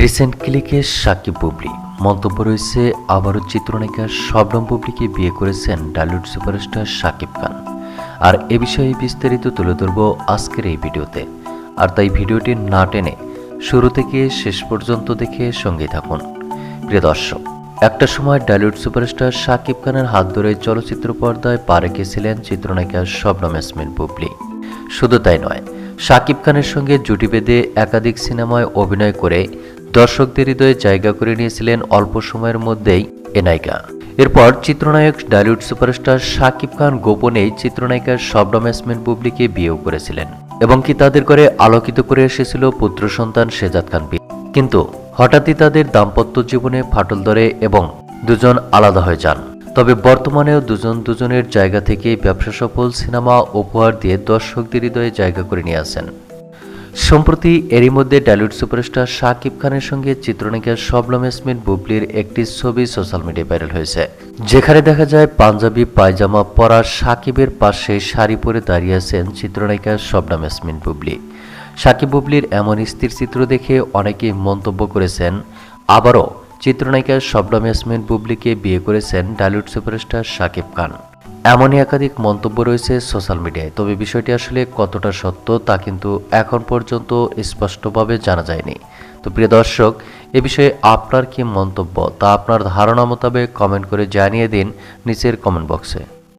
Recent ক্লিকে Shakib Bubly মন্তব্য রয়েছে, আবারও চিত্রনায়িকা শবনম বুবলিকে বিয়ে করেছেন ডালিউড সুপারস্টার সাকিব খান। আর এ বিষয়ে বিস্তারিত তুলে ধরব আজকের এই ভিডিওতে। আর তাই ভিডিওটি না টেনে শুরু থেকে শেষ পর্যন্ত দেখে সঙ্গে থাকুন। প্রিয় দর্শক, একটা সময় ডালিউড সুপারস্টার সাকিব খানের হাত ধরে চলচ্চিত্র পর্দায় পা রেখেছিলেন চিত্রনায়িকা শবনম ইয়াসমিন বুবলি। শুধু তাই নয়, শাকিব খানের সঙ্গে জুটি বেঁধে একাধিক সিনেমায় অভিনয় করে দর্শকদের হৃদয়ে জায়গা করে নিয়েছিলেন অল্প সময়ের মধ্যেই এ এরপর চিত্রনায়ক, ডালিউড সুপারস্টার শাকিব খান গোপনেই চিত্রনায়িকা ইয়াসমিন বুবলিকে বিয়েও করেছিলেন এবং কি তাদের করে আলোকিত করে এসেছিল পুত্র সন্তান শেজাদ খান কিন্তু হঠাৎই তাদের দাম্পত্য জীবনে ফাটল ধরে এবং দুজন আলাদা হয়ে যান। তবে বর্তমানেও দুজন দুজনের জায়গা থেকে ব্যবসা সফল সিনেমা উপহার দিয়ে দর্শকদের হৃদয়ে জায়গা করে নিয়ে আসেন। সম্প্রতি এরই মধ্যে ডালিউড সুপারস্টার শাকিব খানের সঙ্গে চিত্রনায়িকা শবনম ইয়াসমিন বুবলির একটি ছবি সোশ্যাল মিডিয়ায় ভাইরাল হয়েছে, যেখানে দেখা যায় পাঞ্জাবি, পায়জামা পরা সাকিবের পাশে শাড়ি পরে দাঁড়িয়ে আছেন চিত্রনায়িকা শবনম ইয়াসমিন বুবলি। সাকিব বুবলির এমন স্থির চিত্র দেখে অনেকেই মন্তব্য করেছেন, আবারও চিত্রনায়িকা শবনম ইয়াসমিন বুবলিকে বিয়ে করেছেন ডালিউড সুপারস্টার শাকিব খান। এমনই একাধিক মন্তব্য রয়েছে সোশ্যাল মিডিয়ায়। তবে বিষয়টি আসলে কতটা সত্য তা কিন্তু এখন পর্যন্ত স্পষ্টভাবে জানা যায়নি। তো প্রিয় দর্শক, এ বিষয়ে আপনার কি মন্তব্য তা আপনার ধারণা মোতাবেক কমেন্ট করে জানিয়ে দিন নিচের কমেন্ট বক্সে।